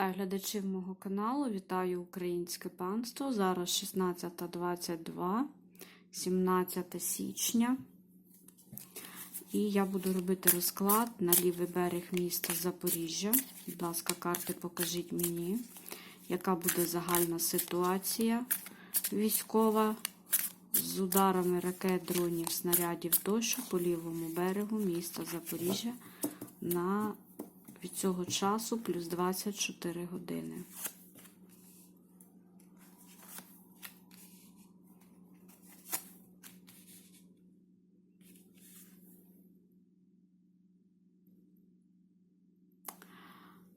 Глядачів мого каналу, вітаю українське панство. Зараз 16.22, 17 січня. І я буду робити розклад на лівий берег міста Запоріжжя. Будь ласка, карти покажіть мені, яка буде загальна ситуація військова з ударами ракет, дронів, снарядів тощо по лівому берегу міста Запоріжжя на від цього часу плюс 24 години.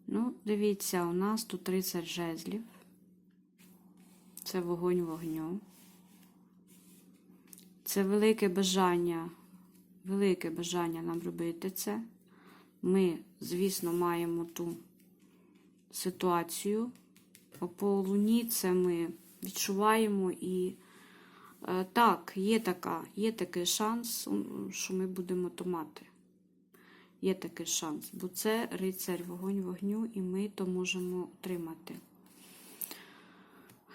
Ну, дивіться, у нас тут 30 жезлів. Це вогонь вогню. Це велике бажання, велике бажання нам робити це. Ми, звісно, маємо ту ситуацію. По луні це ми відчуваємо і е, так, є така, є такий шанс, що ми будемо то мати. Є такий шанс, бо це рицарь вогонь вогню, і ми то можемо отримати.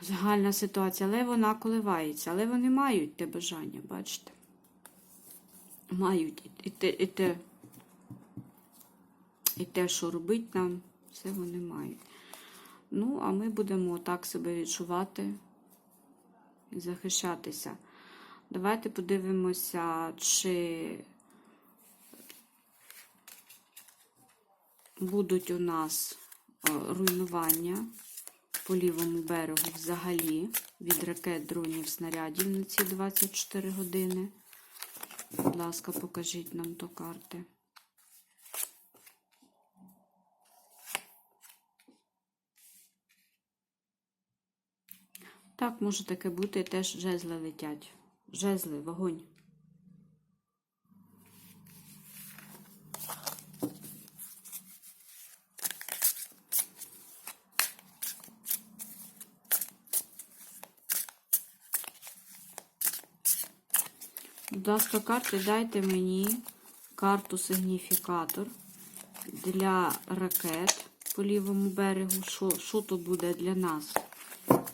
Загальна ситуація, але вона коливається, але вони мають те бажання, бачите? Мають і те, і те, і те, що робить нам, все вони мають. Ну, а ми будемо так себе відчувати і захищатися. Давайте подивимося, чи будуть у нас руйнування по лівому берегу взагалі від ракет, дронів, снарядів на ці 24 години. Будь ласка, покажіть нам то карти. Так, може таке бути, теж жезли летять. Жезли, вогонь. Будь ласка, карти, дайте мені карту сигніфікатор для ракет по лівому берегу. Що, що то буде для нас?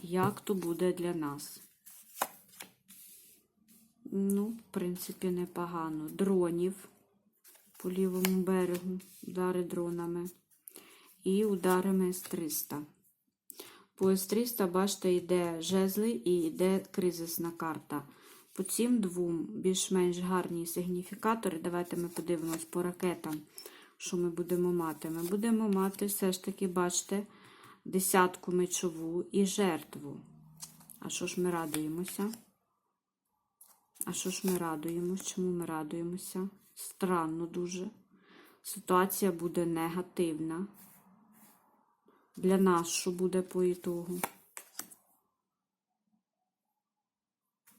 Як то буде для нас? Ну, в принципі, непогано. Дронів по лівому берегу, удари дронами. І ударами С-300. По С-300, бачите, йде жезли і йде кризисна карта. По цим двом більш-менш гарні сигніфікатори. Давайте ми подивимось по ракетам, що ми будемо мати. Ми будемо мати все ж таки, бачите, десятку мечову і жертву. А що ж ми радуємося? А що ж ми радуємося? Чому ми радуємося? Странно дуже. Ситуація буде негативна. Для нас, що буде по ітогу?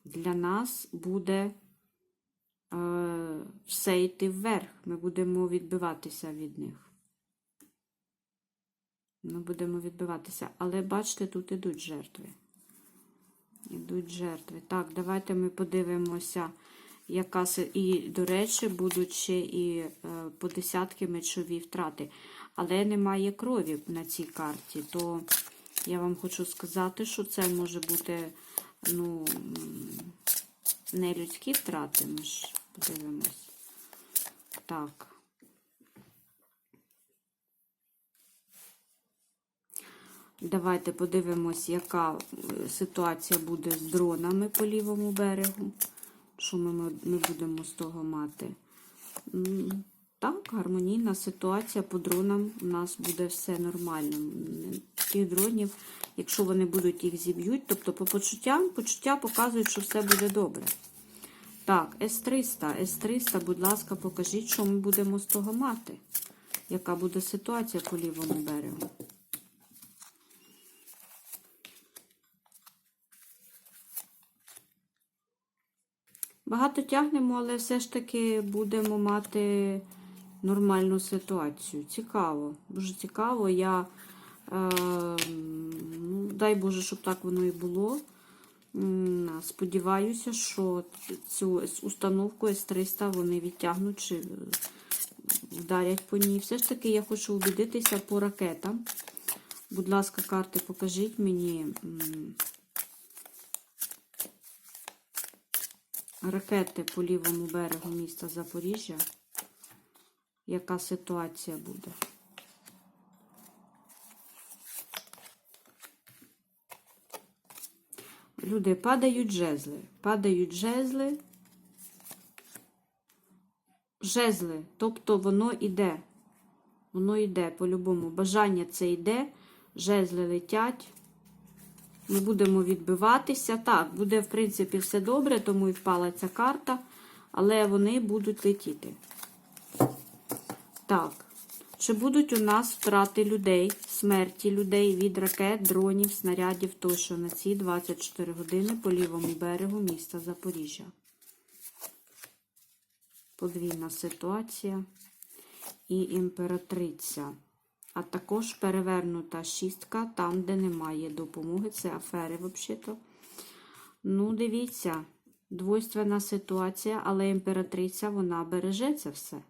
Для нас буде е, все йти вверх. Ми будемо відбиватися від них. Ми будемо відбиватися. Але бачите, тут ідуть жертви. Ідуть жертви. Так, давайте ми подивимося, яка і, до речі, будуть ще і е, по десятки мечові втрати. Але немає крові на цій карті. То я вам хочу сказати, що це може бути, ну, не людські втрати, ми ж подивимось. Так. Давайте подивимось, яка ситуація буде з дронами по лівому берегу. Що ми, ми будемо з того мати? Так, гармонійна ситуація по дронам у нас буде все нормально. Тих дронів, якщо вони будуть їх зіб'ють, тобто по почуттям, почуття показують, що все буде добре. Так, С-300, С-300, будь ласка, покажіть, що ми будемо з того мати. Яка буде ситуація по лівому берегу? Багато тягнемо, але все ж таки будемо мати нормальну ситуацію. Цікаво, дуже цікаво. Я, е, ну, дай Боже, щоб так воно і було. Сподіваюся, що цю установку С-300 вони відтягнуть чи вдарять по ній. Все ж таки, я хочу убедитися по ракетам. Будь ласка, карти, покажіть мені ракети по лівому берегу міста Запоріжжя. Яка ситуація буде? Люди, падають жезли. Падають жезли. Жезли. Тобто воно йде. Воно йде по-любому. Бажання це йде. Жезли летять. Ми будемо відбиватися. Так, буде, в принципі, все добре, тому і впала ця карта. Але вони будуть летіти. Так. Чи будуть у нас втрати людей, смерті людей від ракет, дронів, снарядів тощо на ці 24 години по лівому берегу міста Запоріжжя? Подвійна ситуація і імператриця. А також перевернута шістка там, де немає допомоги. Це афери, взагалі-то. Ну, дивіться, двойственна ситуація, але імператриця, вона береже це все.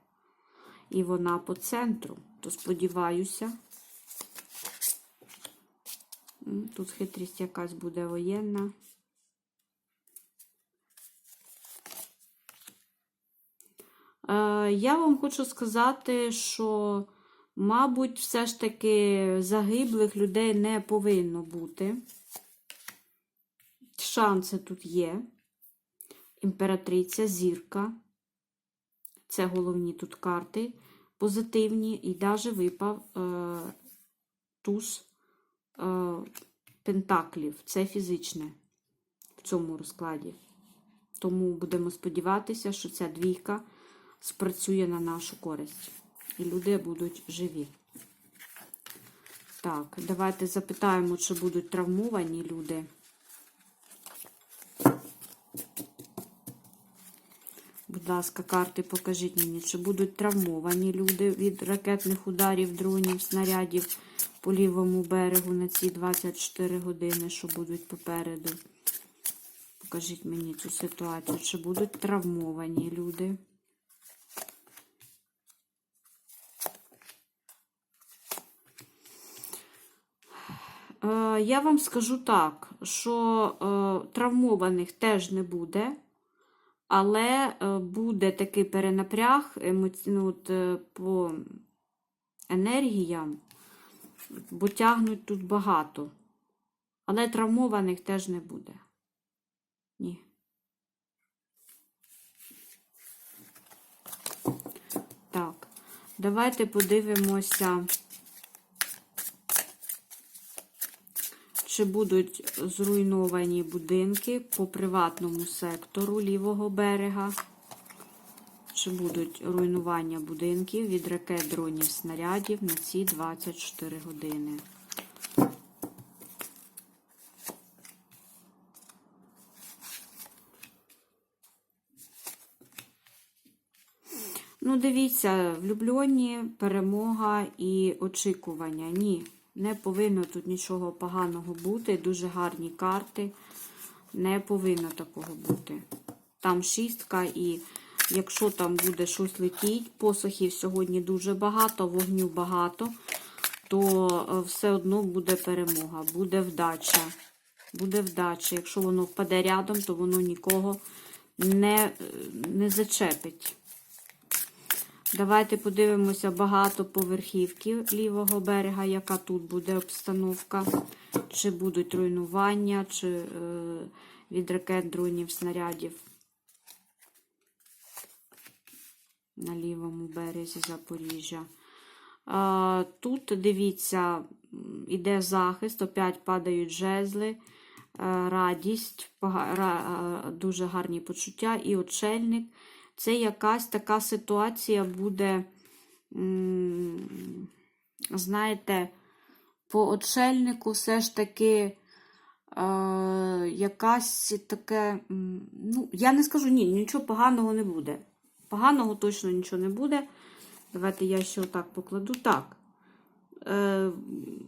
І вона по центру. То сподіваюся. Тут хитрість якась буде воєнна. Е, Я вам хочу сказати, що, мабуть, все ж таки загиблих людей не повинно бути. Шанси тут є. Імператриця, зірка. Це головні тут карти. Позитивні, і навіть випав е, туз е, пентаклів. Це фізичне в цьому розкладі. Тому будемо сподіватися, що ця двійка спрацює на нашу користь. І люди будуть живі. Так, давайте запитаємо, чи будуть травмовані люди. Будь ласка, карти покажіть мені, чи будуть травмовані люди від ракетних ударів, дронів, снарядів по лівому берегу на ці 24 години, що будуть попереду. Покажіть мені цю ситуацію, чи будуть травмовані люди. Я вам скажу так, що е, травмованих теж не буде. Але е, буде такий перенапряг ну, е, по енергіям, бо тягнуть тут багато. Але травмованих теж не буде. Ні. Так, давайте подивимося, чи будуть зруйновані будинки по приватному сектору лівого берега. Чи будуть руйнування будинків від ракет, дронів, снарядів на ці 24 години. Ну, дивіться, влюблені, перемога і очікування. Ні, не повинно тут нічого поганого бути. Дуже гарні карти. Не повинно такого бути. Там шістка, і якщо там буде щось летіть, посохів сьогодні дуже багато, вогню багато, то е, все одно буде перемога, буде вдача. Буде вдача. Якщо воно впаде рядом, то воно нікого не, е, не зачепить. Давайте подивимося багатоповерхівки лівого берега, яка тут буде обстановка. Чи будуть руйнування, чи е, від ракет, дронів, снарядів на лівому березі Запоріжжя. А, тут, дивіться, іде захист, опять падають жезли, е, радість, е, дуже гарні почуття і очельник це якась така ситуація буде, знаєте, по очельнику все ж таки е, якась таке, ну, я не скажу ні, нічого поганого не буде. Поганого точно нічого не буде. Давайте я ще отак покладу. Так. Е,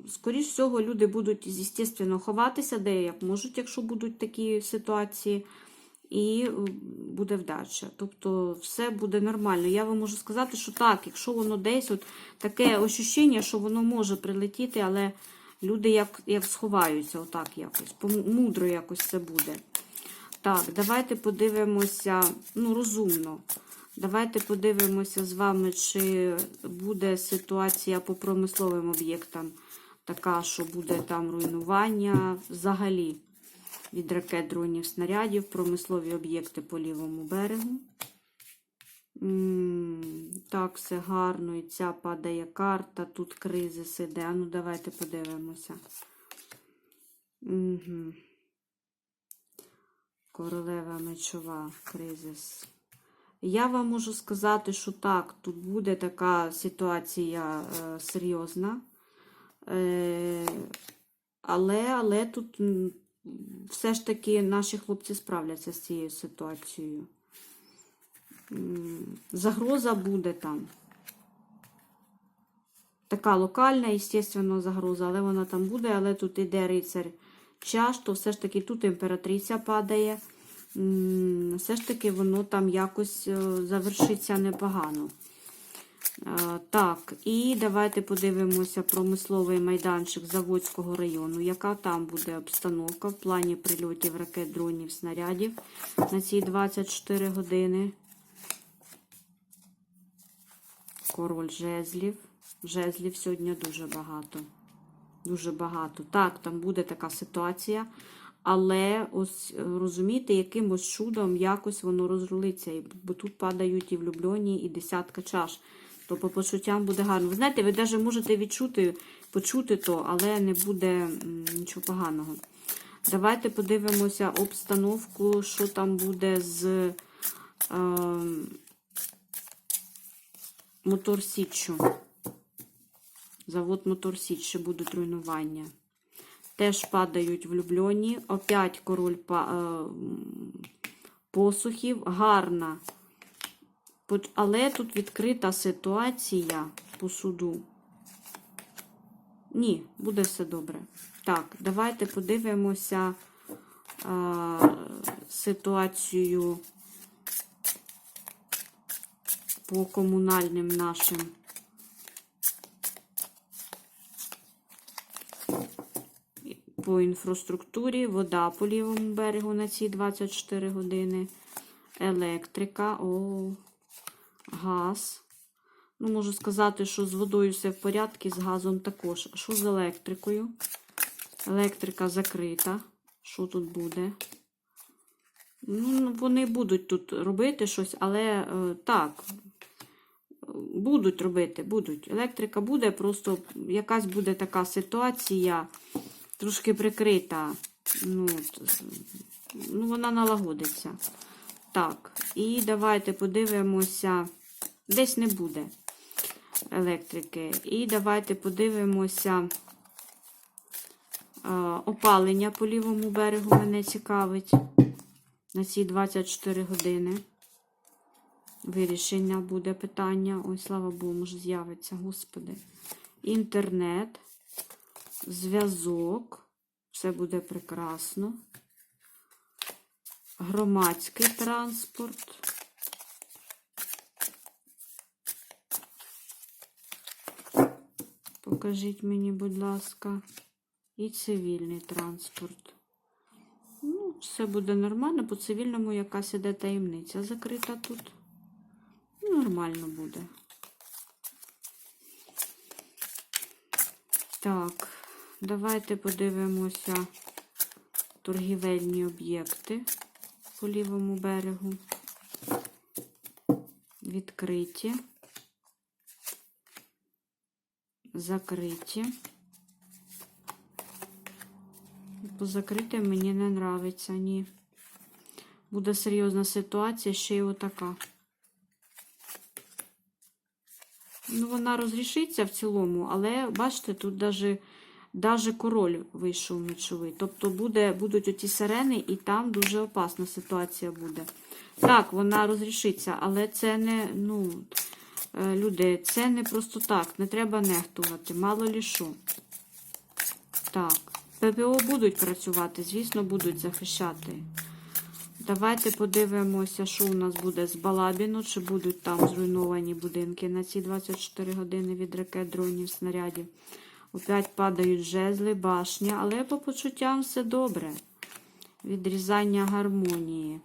скоріш всього, люди будуть, звісно, ховатися, де як можуть, якщо будуть такі ситуації і е, буде вдача. Тобто все буде нормально. Я вам можу сказати, що так, якщо воно десь от таке ощущення, що воно може прилетіти, але Люди як, як сховаються, отак якось. Мудро якось це буде. Так, давайте подивимося, ну, розумно. Давайте подивимося з вами, чи буде ситуація по промисловим об'єктам така, що буде там руйнування взагалі від ракет, дронів, снарядів, промислові об'єкти по лівому берегу. Так, все гарно. І ця падає карта, тут кризис іде. А ну, давайте подивимося. Угу. Королева мечова, кризис. Я вам можу сказати, що так, тут буде така ситуація е, серйозна. Е, але, але тут все ж таки наші хлопці справляться з цією ситуацією. Загроза буде там. Така локальна, звісно, загроза, але вона там буде, але тут іде рицар чаш, то все ж таки тут імператриця падає. Все ж таки воно там якось е, завершиться непогано. Е, Так, і давайте подивимося промисловий майданчик Заводського району. Яка там буде обстановка в плані прильотів ракет, дронів, снарядів на ці 24 години? Король жезлів. Жезлів сьогодні дуже багато. Дуже багато. Так, там буде така ситуація. Але ось е, розумієте, якимось чудом якось воно розрулиться. Бо тут падають і влюблені, і десятка чаш. То по почуттям буде гарно. Ви знаєте, ви навіть можете відчути, почути то, але не буде нічого поганого. Давайте подивимося обстановку, що там буде з е, Моторсіччю. Завод Моторсіч, ще будуть руйнування. Теж падають влюблені. Опять король па- е, посухів. Гарна. Але тут відкрита ситуація по суду. Ні, буде все добре. Так, давайте подивимося е, ситуацію по комунальним нашим. По інфраструктурі, вода по лівому берегу на ці 24 години, електрика, о, газ. Ну, можу сказати, що з водою все в порядку, з газом також. А що з електрикою? Електрика закрита. Що тут буде? Ну, вони будуть тут робити щось, але е, так, будуть робити, будуть. Електрика буде, просто якась буде така ситуація, трошки прикрита. Ну, от, ну вона налагодиться. Так, і давайте подивимося. Десь не буде електрики. І давайте подивимося. е, Опалення по лівому берегу мене цікавить на ці 24 години. Вирішення буде питання. Ой, слава Богу, може з'явиться, господи. Інтернет, зв'язок. Все буде прекрасно. Громадський транспорт. Покажіть мені, будь ласка, і цивільний транспорт. Ну, все буде нормально, по цивільному якась іде таємниця закрита тут. Ну, Нормально буде. Так, давайте подивимося торгівельні об'єкти по лівому берегу. Відкриті. Закриті. По закритим мені не нравиться, ні. Буде серйозна ситуація, ще й отака. Ну, вона розрішиться в цілому, але бачите, тут даже, даже король вийшов мечовий. Тобто буде, будуть оті сирени, і там дуже опасна ситуація буде. Так, вона розрішиться, але це не, ну, е, люди, це не просто так. Не треба нехтувати. Мало лі що. Так. ППО будуть працювати, звісно, будуть захищати. Давайте подивимося, що у нас буде з Балабіну, чи будуть там зруйновані будинки на ці 24 години від ракет, дронів, снарядів. Опять падають жезли, башня, але по почуттям все добре. Відрізання гармонії.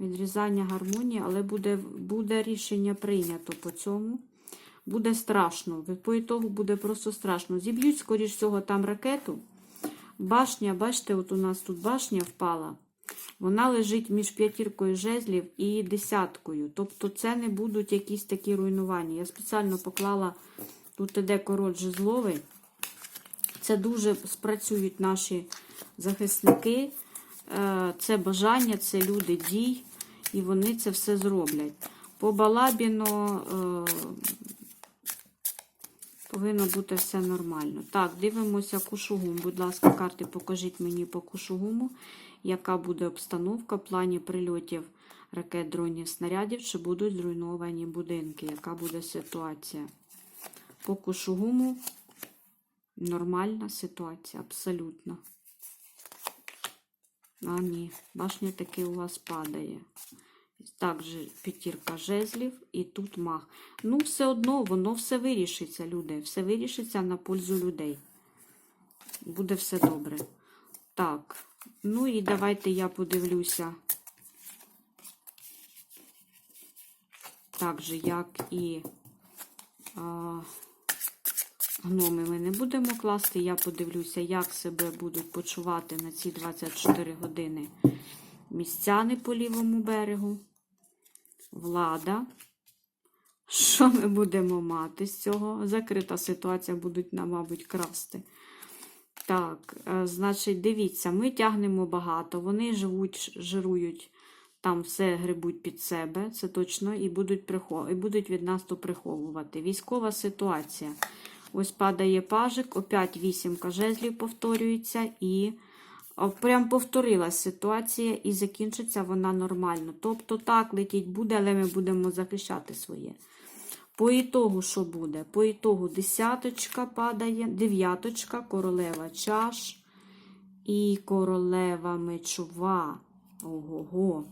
Відрізання гармонії, але буде, буде рішення прийнято по цьому. Буде страшно. По ітогу буде просто страшно. Зіб'ють, скоріш всього, там ракету. Башня, бачите, от у нас тут башня впала. Вона лежить між п'ятіркою жезлів і десяткою. Тобто це не будуть якісь такі руйнування. Я спеціально поклала, тут іде король жезловий. Це дуже спрацюють наші захисники. Е, Це бажання, це люди дій, і вони це все зроблять. По Балабіно е, повинно бути все нормально. Так, дивимося Кушугум. Будь ласка, карти покажіть мені по Кушугуму, яка буде обстановка в плані прильотів ракет, дронів, снарядів, чи будуть зруйновані будинки, яка буде ситуація. По Кушугуму нормальна ситуація, абсолютно. А ні, башня таки у вас падає. Також п'ятірка жезлів і тут мах. Ну, все одно, воно все вирішиться, люди. Все вирішиться на пользу людей. Буде все добре. Так, ну і давайте я подивлюся. Так же, як і а, гноми ми не будемо класти. Я подивлюся, як себе будуть почувати на ці 24 години містяни по лівому берегу. Влада. Що ми будемо мати з цього? Закрита ситуація, будуть нам, мабуть, красти. Так, е, значить, дивіться, ми тягнемо багато, вони живуть, жирують, там все грибуть під себе, це точно, і будуть, прихов... і будуть від нас то приховувати. Військова ситуація. Ось падає пажик, опять вісімка жезлів повторюється, і прям повторилась ситуація, і закінчиться вона нормально. Тобто, так, летіть буде, але ми будемо захищати своє. По ітогу, що буде? По ітогу десяточка падає, дев'яточка, королева чаш і королева мечова. Ого-го.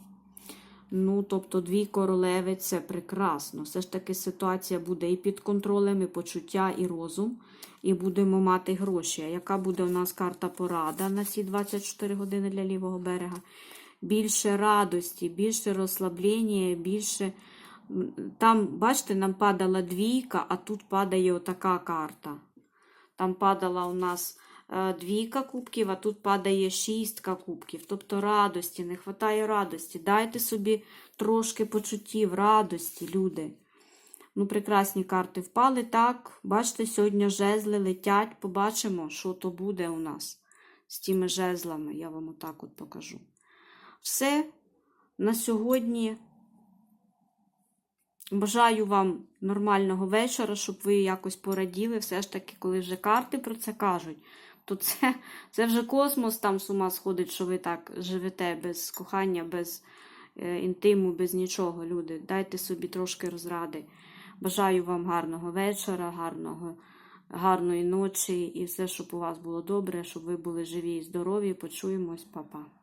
Ну, тобто, дві королеви це прекрасно. Все ж таки ситуація буде і під контролем, і почуття, і розум. І будемо мати гроші. А яка буде у нас карта порада на ці 24 години для лівого берега? Більше радості, більше розслаблення, більше. Там, бачите, нам падала двійка, а тут падає отака карта. Там падала у нас двійка кубків, а тут падає шістка кубків. Тобто радості, не вистачає радості. Дайте собі трошки почуттів, радості, люди. Ну, прекрасні карти впали. Так, бачите, сьогодні жезли летять. Побачимо, що то буде у нас з тими жезлами. Я вам отак от покажу. Все на сьогодні. Бажаю вам нормального вечора, щоб ви якось пораділи. Все ж таки, коли вже карти про це кажуть, то це, це вже космос там з ума сходить, що ви так живете без кохання, без е, інтиму, без нічого, люди. Дайте собі трошки розради. Бажаю вам гарного вечора, гарного, гарної ночі і все, щоб у вас було добре, щоб ви були живі і здорові. Почуємось, Па-па.